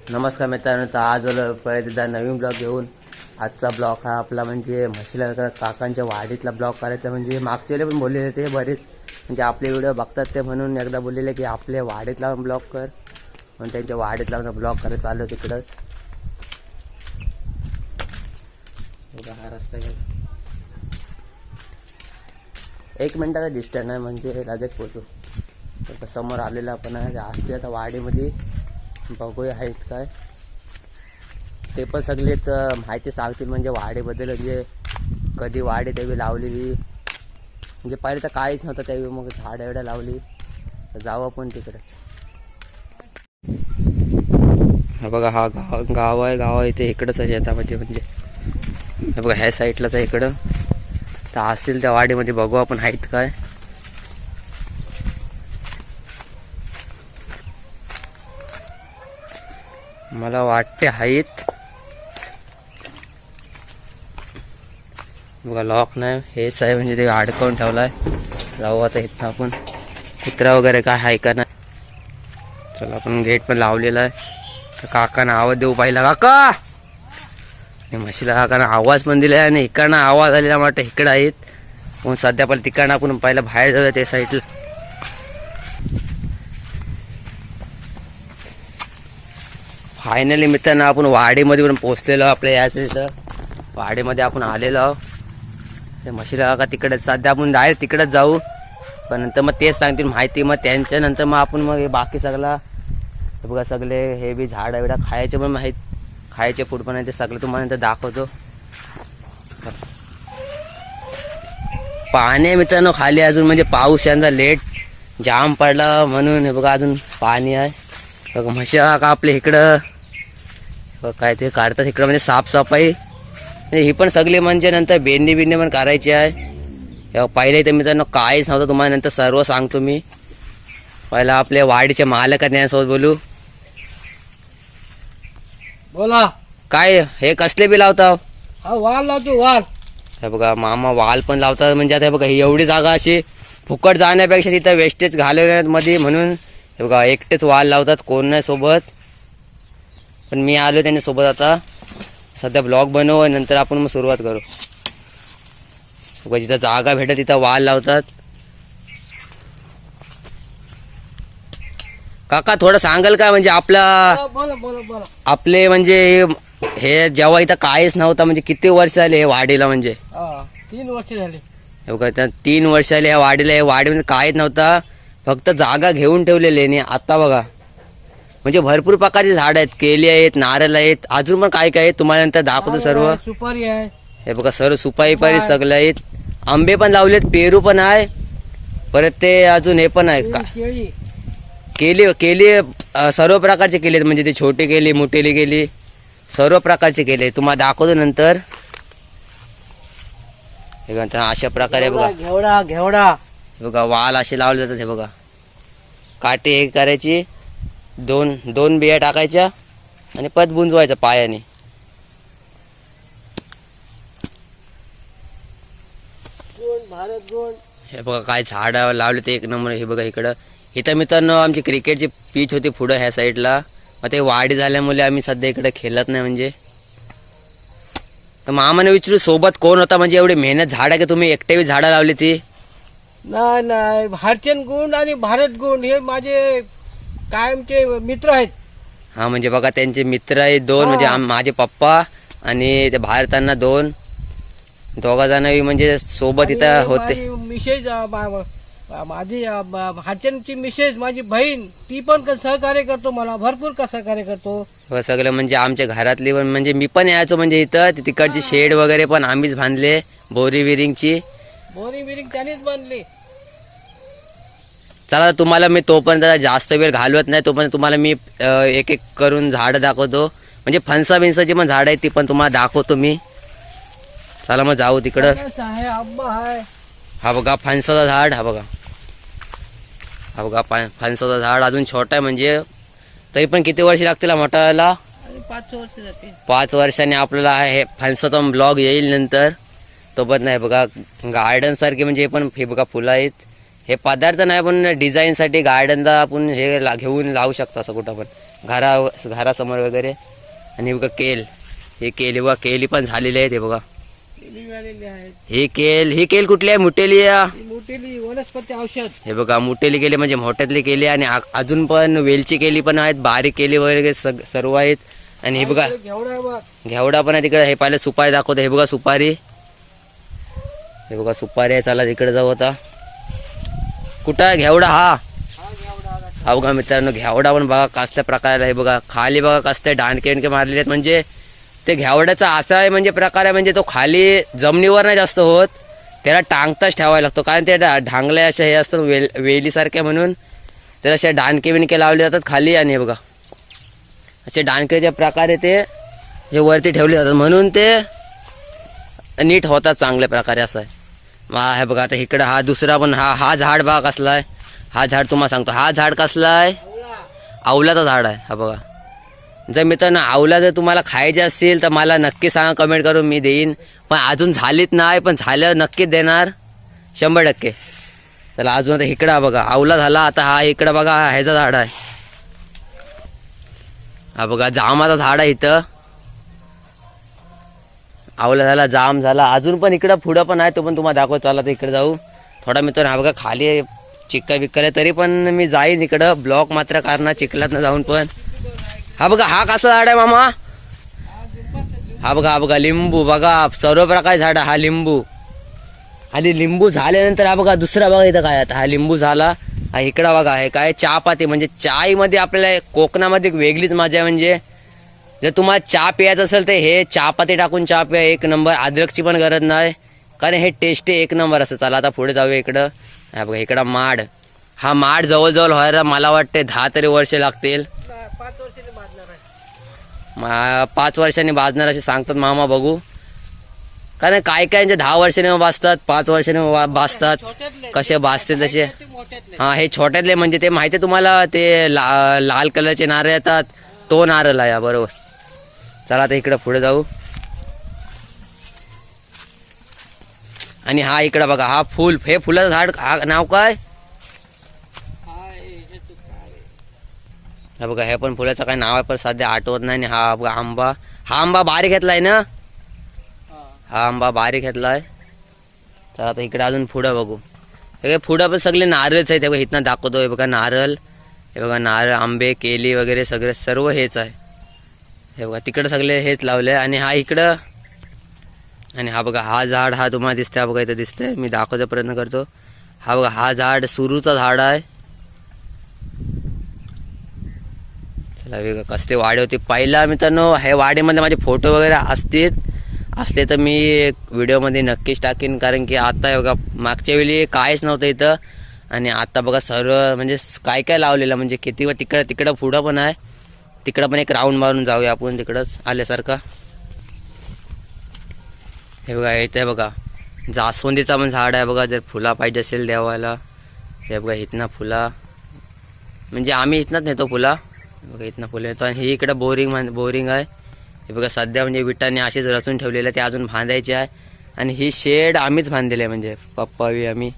नमस्कार मित्रांनो तर आज परत एकदा नवीन ब्लॉग घेऊन. आजचा ब्लॉग हा आपला म्हणजे म्हशीला काकांच्या वाडीतला ब्लॉग करायचा. म्हणजे मागचे पण बोललेले ते बरेच. म्हणजे आपले व्हिडिओ बघतात ते म्हणून एकदा बोललेले की आपल्या वाडीतला ब्लॉग कर. म्हणून त्यांच्या वाडीतला ब्लॉग करायला चालू तिकडंच. बघा हा रस्ता घ्या. एक मिनिटाचा डिस्टन्स आहे म्हणजे लगेच पोचू तर समोर आलेला आपण आहे असते आता वाडीमध्ये. बघूया आहेत काय. ते पण सगळे तर माहिती सांगतील म्हणजे वाढेबद्दल म्हणजे कधी वाढे त्यावेळी लावलेली. म्हणजे पहिले तर काहीच नव्हतं त्यावेळी मग झाडं एवढ्या लावली. तर जाऊ आपण तिकडे बघा हा गाव गाव आहे गाव आहे ते इकडंच आहे शेतामध्ये म्हणजे. बघा ह्या साईडलाच आहे इकडं. तर असतील त्या वाडीमध्ये बघू आपण आहेत काय. मला वाटते आहेत बघा लॉक नाही. हेच आहे म्हणजे ते अडकवून ठेवलाय. जाऊ आता इथनं आपण. कुत्रा वगैरे काय आहे का नाही? चला आपण गेट पण लावलेला आहे. तर काकांना आवाज देऊ पाहिला. काका! आणि म्हशीला काकांना आवाज पण दिला आणि इकडनं आवाज आलेला वाटतं इकडं आहेत. पण सध्या पण तिकडनं आपण पहिला बाहेर जाऊया त्या साईडला फायनली मित्रांनो आपण वाडीमध्ये पण पोचलेलो आपल्या याच इथं. वाडीमध्ये आपण आलेलो आहो ते म्हशीला का तिकडे सध्या आपण डायरेक्ट तिकडेच जाऊ. पण नंतर मग तेच सांगतील माहिती मग त्यांच्यानंतर मग आपण मग हे बाकी सगळा बघा सगळे हे बी झाडं बिडा खायचे पण माहीत. खायचे फूड पण आहे ते सगळं तुम्हाला नंतर दाखवतो. पाणी आहे मित्रांनो खाली अजून म्हणजे पाऊस यांचा लेट जाम पडला म्हणून हे बघा अजून पाणी आहे. बघा म्हशा का आपल्या इकडं? बघा काय ते काढतात इकडं म्हणजे साफसफाई. म्हणजे ही पण सगळी म्हणजे नंतर बेंडी बिंडी पण करायची आहे. पहिले इथं मित्रांनो काहीच नव्हतं तुम्हाला नंतर सर्व सांगतो मी. पहिला आपल्या वाडीचे मालक आहेत त्यांच्यासोबत बोलू. बोला. काय हे कसले बी लावता हा वाल लावतो वाल. हे बघा मामा वाल पण लावतात म्हणजे आता हे बघा ही एवढी जागा अशी फुकट जाण्यापेक्षा तिथं वेस्टेज घालवण्यामध्ये म्हणून हे बघा एकटेच वाल लावतात कोण नाही सोबत. पण मी आलो त्यांनी सोबत आता. सध्या ब्लॉग बनवू आणि नंतर आपण मग सुरुवात करू. बघा जिथं जागा भेटत तिथं वाल लावतात. काका थोडं सांगाल का? म्हणजे आपला हा, बोला बोला बोला. आपले म्हणजे हे- हे जेव्हा इथं काहीच नव्हतं म्हणजे किती वर्ष झाले हे वाडीला म्हणजे? हा तीन वर्ष झाले. हे बघा तीन वर्ष आले या वाडीला. या वाडीमध्ये काहीच नव्हता. फक्त जागा घेऊन ठेवलेली आणि आता बघा. म्हणजे भरपूर प्रकारची झाड आहेत केली आहेत नारळ आहेत. अजून पण काय काय आहे? तुम्हाला नंतर दाखवतो सर्व. आहे, सुपारी आहे. हे बघा सर्व सुपारी पारी सगळं आहेत. आंबे पण लावलेत पेरू पण आहे. परत ते अजून हे पण आहे. का केली केली सर्व प्रकारचे केले आहेत. म्हणजे ते छोटे केली मोठेली केली. सर्व प्रकारचे केले तुम्हाला दाखवतो नंतर. अशा प्रकारे बघा. घेवडा घेवडा. बघा वाल असे लावले जातात हे बघा. काटे हे करायची दोन दोन बिया टाकायच्या आणि पत बुंजवायचं पायाने. हे बघा काय झाड लावले ते एक नंबर. हे बघा इकडं. इथं मित्रांनो आमची क्रिकेटची पिच होती पुढं ह्या साईडला. मग ते वाढी झाल्यामुळे आम्ही सध्या इकडे खेळत नाही म्हणजे. तर मामाने विचारू सोबत कोण होता? म्हणजे एवढी मेहनत झाड आहे की तुम्ही? एकटेवी झाडं लावली ती? नाही नाही भारतीयन गुंड आणि भारत गुंड हे माझे कायमचे मित्र आहेत. हा म्हणजे बघा त्यांचे मित्र आहेत दोन म्हणजे आम- माझे पप्पा आणि ते भारतांना दोन. दोघा जण म्हणजे सोबत इथं आणि होते. माझी मिसेज अ, मा- मा- माझी अ, भारतीयनची मिसेज माझी बहीण ती पण क- सहकार्य करतो मला भरपूर का सहकार्य करतो. व सगळं म्हणजे आमच्या घरातली पण म्हणजे मी पण यायचो म्हणजे इथं ते तिकडची शेड वगैरे पण आम्हीच बांधले बोरी विरिंगची बोरिंग बिरिंग त्यानेच बांधली. चला तुम्हाला मी तोपर्यंत जास्त वेळ घालवत नाही तोपर्यंत तुम्हाला मी एक एक करून झाडं दाखवतो. म्हणजे फणसा बिनसाची पण झाडं आहेत ती पण तुम्हाला दाखवतो मी. चला मग जाऊ तिकडं. आहे आहे. हा बघा फणसाचं झाड हा बघा. हा बघा फण फणसाचं झाड अजून छोटा आहे म्हणजे तरी पण किती वर्ष लागतील आणि पाच वर्ष जाते पाच वर्षांनी आपल्याला हे फणसाचा ब्लॉग येईल नंतर. तो पण नाही बघा गार्डन सारखे म्हणजे पण हे बघा फुलं आहेत. हे पदार्थ नाही पण डिझाईनसाठी गार्डनला आपण हे ला- घेऊन लावू शकतो असं कुठं पण. घरा घरासमोर वगैरे. आणि हे बघा केल. हे केल बघा केली पण झालेली आहेत हे बघा. ही केल ही केल कुठली आहे? मुटेली आहे. ही मोठेली वनस्पती औषध. हे बघा मोठेली केली म्हणजे मोठ्यातली केली आणि अजून पण वेलची केली पण आहेत बारीक केली वगैरे सर्व आहेत. आणि हे आहे बघ. घेवडा पण आहे तिकडे. हे पाहिलं सुपारी दाखवतो. हे बघा सुपारी. हे बघा सुपारी आहे. चला तिकडे जाऊ आता. कुठं आहे घेवडा? हा. हा बघा मित्रांनो घेवडा पण बघा कसल्या प्रकार आहे बघा. खाली बघा कसले डांडके बिंडके मारलेले आहेत. म्हणजे ते घेवड्याचा असा आहे म्हणजे प्रकार आहे म्हणजे तो खाली जमिनीवर नाही जास्त होत. त्याला टांगताच ठेवायला लागतो. कारण ते ढांगले असे हे असतात वेल वेलीसारखे म्हणून. त्याला असे डाणके बिणके लावले जातात खाली आणि हे बघा. असे डाणकेचे प्रकारे ते हे वरती ठेवले जातात. म्हणून ते नीट होतात चांगल्या प्रकारे असं आहे. हा हे बघा आता इकडं हा दुसरा पण हा हा झाड बघा कसला आहे. हा झाड तुम्हाला सांगतो. हा झाड कसला आहे? आवलाचं झाड आहे हा बघा. जर मित्रांनो आवला जर तुम्हाला खायचे असतील तर मला नक्की सांगा कमेंट करून मी देईन. पण अजून झालीत नाही पण झालं नक्कीच देणार. शंभर टक्के. चला अजून आता इकडं हा बघा. आवला झाला आता हा इकडं बघा ह्याचं झाड आहे. हा बघा जामाचं झाड आहे इथं. आवला झाला जाम झाला. अजून पण इकडं पुढं पण आहे तो पण तुम्हाला दाखवत. चालला तर इकडे जाऊ. थोडा मित्र हा बघा खाली चिक्का बिक्का आहे तरी पण मी जाईन इकडं. ब्लॉक मात्र करणार चिखलात जाऊन पण. हा बघा हा कसा झाड आहे मामा? हा बघा हा बघा लिंबू बघा. सर्व प्रकार झाड हा लिंबू. आणि लिंबू झाल्यानंतर हा बघा दुसरा बघा इथं काय आता हा लिंबू झाला. हा इकडं बघा हे काय? चहापाती म्हणजे चायमध्ये आपल्याला कोकणामध्ये एक वेगळीच मजा आहे म्हणजे. जर तुम्हाला चहा प्यायचं असेल तर हे चहापाती टाकून चहा प्या. एक नंबर अद्रकची पण गरज नाही. कारण हे टेस्टी एक नंबर असं. चला आता पुढे जाऊया इकडं. हा बघा इकडं माड. हा माड जवळजवळ व्हायला मला वाटते दहा तरी वर्ष लागतील. पाच वर्षांनी बाजणार असे सांगतात मामा बघू. कारण काय कायचे दहा वर्षाने भाजतात पाच वर्षाने वा- बाजतात. कसे बाजतील तसे. हा हे छोट्यातले म्हणजे ते माहिती आहे तुम्हाला? ते ला लाल कलरचे नारळ येतात. तो नारळ आहे बरोबर. चला आता इकडं पुढे जाऊ. आणि हा इकडं बघा हा फुल हे फुलाचं झाड हा नाव काय? हा हे- बघा हे पण फुलाचं काय नाव आहे पण सध्या आठवत नाही. आणि हा बघा आंबा हा आंबा बारीक घेतलाय ना? हा. आंबा बारीक घेतलाय. तर आता इकडे अजून पुढं बघू. हे पुढं पण सगळे नारळच आहेत. हे बघा इथनं दाखवतो हे बघा नारळ. हे बघा नारळ आंबे केली वगैरे सगळे सर्व हेच आहे. हे बघा तिकडं सगळे हेच लावले आणि हा इकडं. आणि हा बघा हा झाड हा तुम्हाला दिसते हा बघा इथं दिसतंय. मी दाखवायचा प्रयत्न करतो. हा बघा हा झाड सुरूचं झाड आहे. चला वेगळं कसते वाडे होते. पहिला मित्रांनो हे वाडेमध्ये माझे फोटो वगैरे असतील. असते तर मी एक व्हिडिओमध्ये नक्कीच टाकीन कारण की आता हे बघा मागच्या वेळी काहीच नव्हतं इथं. आणि आता बघा सर्व म्हणजे काय काय लावलेलं म्हणजे किती व तिकडं तिकडं पुढं पण आहे. तिकडं पण एक राऊंड मारून जाऊया आपण तिकडंच आल्यासारखं. हे बघा इथे बघा. जास्वंदीचा पण झाड आहे बघा जर फुला पाहिजे असेल देवाला. ते बघा इथनं फुला. म्हणजे आम्ही इथनंच नेतो फुला. बघा इथनं फुलं येतो आणि ही इकडं बोरिंग मान बोरिंग आहे. हे बघा सध्या म्हणजे विटाने असेच रचून ठेवलेलं आहे, ते अजून बांधायचे आहे. आणि ही शेड आम्हीच बांधलेली आहे म्हणजे पप्पावी आम्ही.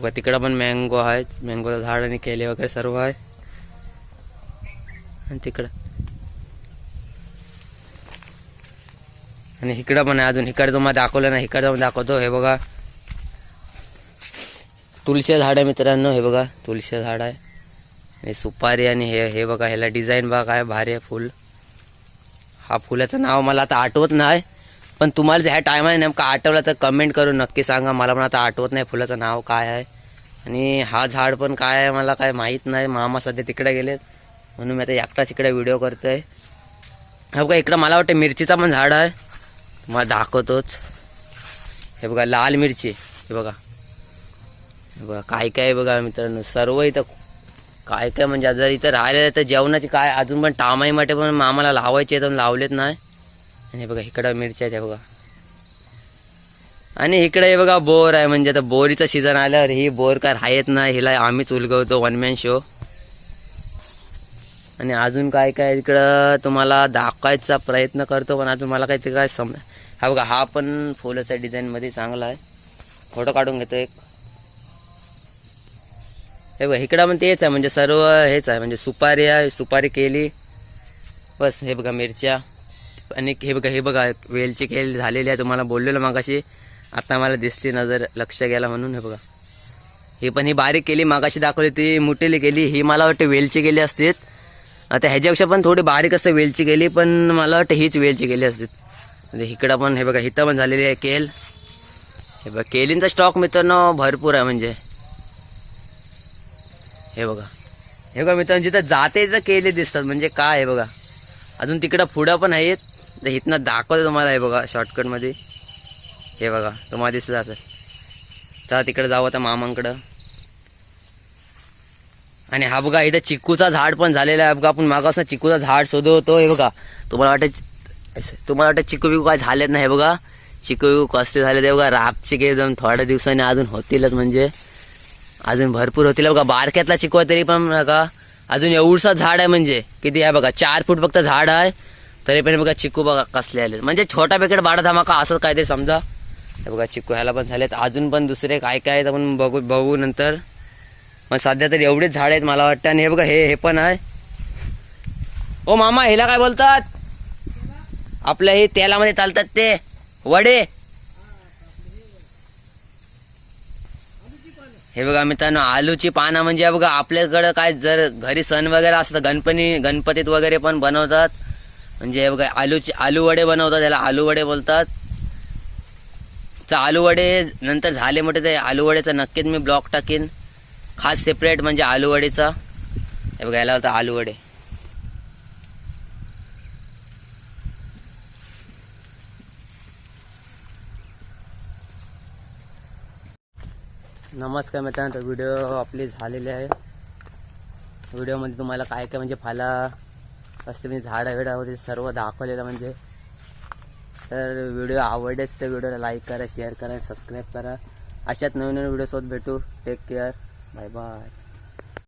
बघा तिकडं पण मँगो आहे मँगोचं झाड आणि केले वगैरे सर्व आहे. आणि तिकडं. आणि इकडं पण आहे अजून. इकडं तुम्हाला दाखवलं ना इकडं जाऊन दाखवतो. हे बघा. तुलशी झाड आहे मित्रांनो. हे बघा. तुलशी झाड आहे. आणि सुपारी आणि हे हे बघा. ह्याला डिझाईन बघा. काय भारी आहे फुल. हा फुलाचं नाव मला आता आठवत नाही. पण तुम्हाला ह्या टायमाने नेमका आठवलं तर कमेंट करून नक्की सांगा. मला पण आता आठवत नाही फुलाचं नाव काय आहे. आणि हा झाड पण काय आहे मला काय माहीत नाही. मामा सध्या तिकडे गेलेत. म्हणून मी आता एकटाच इकडे व्हिडिओ करतोय. हा बघा इकडं मला वाटतं मिरचीचा पण झाड आहे. तुम्हाला दाखवतोच. हे बघा लाल मिरची. हे बघा. हे बघा काय काय आहे बघा मित्रांनो. सर्व इथं काय काय म्हणजे जर इथं राहिलेलं तर जेवणाची काय अजून पण टामाई माटे पण मामाला लावायचे आहेत पण लावलेत नाही. आणि हे बघा इकडं मिरच्या आहेत बघा. आणि इकडे हे बघा बोर आहे. म्हणजे आता बोरीचं सीझन आल्यावर ही बोर काय राहत नाही. हिला आम्हीच उलगवतो वन मॅन शो आणि अजून काय काय इकडं तुम्हाला दाखवायचा प्रयत्न करतो पण अजून मला काही ते काय सम हा बघा हा पण फुलाच्या डिझाईनमध्ये चांगला आहे. फोटो काढून घेतो एक. हे बघा इकडं पण तेच आहे. म्हणजे सर्व हेच आहे. म्हणजे सुपारी आहे सुपारी केली. बस हे बघा मिरच्या. आणि हे बघा हे बघा वेलची खेळ झालेली आहे. तुम्हाला बोललेलं मागाशी. आता मला दिसली नजर लक्ष गेला म्हणून हे बघा. हे पण ही बारीक केली मागाशी दाखवली ती मुठेली केली. ही मला वाटते वेलची केली असतीत. आता ह्याच्यापेक्षा पण थोडी बारीक असते वेलची केली पण मला वाटतं हीच वेलची केली असतीत. इकडं पण हे बघा हिथं पण झालेली आहे केल हे बघा केलींचा स्टॉक मित्रांनो भरपूर आहे म्हणजे. हे बघा. हे बघा मित्रांनो जिथं जाते तिथं केले दिसतात. म्हणजे काय आहे बघा. अजून तिकडं पुढं पण आहेत. तर इथनं दाखवतो तुम्हाला हे बघा शॉर्टकटमध्ये हे बघा तुम्हाला दिसलं असं. चला तिकडे जाऊ आता मामांकडं. आणि हा बघा इथं चिकूचा झाड पण झालेला आहे. बघा आपण मागासनं चिकूचा झाड शोधवतो हे बघा. तुम्हाला वाटत तुम्हाला वाटतं चिकू बिकू काय झालेत नाही हे बघा. चिकू बिकू कसे झाले ते बघा. रापचे के एकदम थोड्या दिवसांनी अजून होतीलच म्हणजे. अजून भरपूर होतील बघा. बारक्यातला चिकू तरी पण बघा. अजून एवढसा झाड आहे म्हणजे. किती आहे बघा चार फूट फक्त झाड आहे. तरी पण बघा चिकू बघा कसले आले म्हणजे छोटा पेकेट बाडा धमाका असं काहीतरी समजा. हे बघा चिकू ह्याला पण झालेत. अजून पण दुसरे काय काय आहेत आपण बघू बघू नंतर. मग सध्या तरी एवढेच झाड आहेत मला वाटतं. आणि हे बघा हे हे पण आहे. ओ मामा ह्याला काय बोलतात? आपल्या हे तेलामध्ये चालतात ते. वडे. हे बघा मित्रांनो आलूची पानं म्हणजे बघा आपल्याकडं काय जर घरी सण वगैरे असतात गणपती गणपतीत वगैरे पण बनवतात. म्हणजे बघा आलूची आलू वडे बनवतात त्याला आलू वडे बोलतात. तर आलू वडे नंतर झाले मोठे ते आलू वडेचा नक्कीच मी ब्लॉक टाकीन. खास सेपरेट म्हणजे आलू वडेचा हे बघा याला होता आलू वडे नमस्कार मित्रांनो तर व्हिडिओ आपले झालेले आहे. व्हिडिओमध्ये तुम्हाला काय काय म्हणजे फाला असते. म्हणजे झाडं वेडा होते सर्व दाखवलेलं म्हणजे. तर व्हिडिओ आवडलेच तर व्हिडिओला लाईक करा शेअर करा सबस्क्राईब करा. अशाच नवीन नवीन व्हिडिओसोबत भेटू. Take care bye bye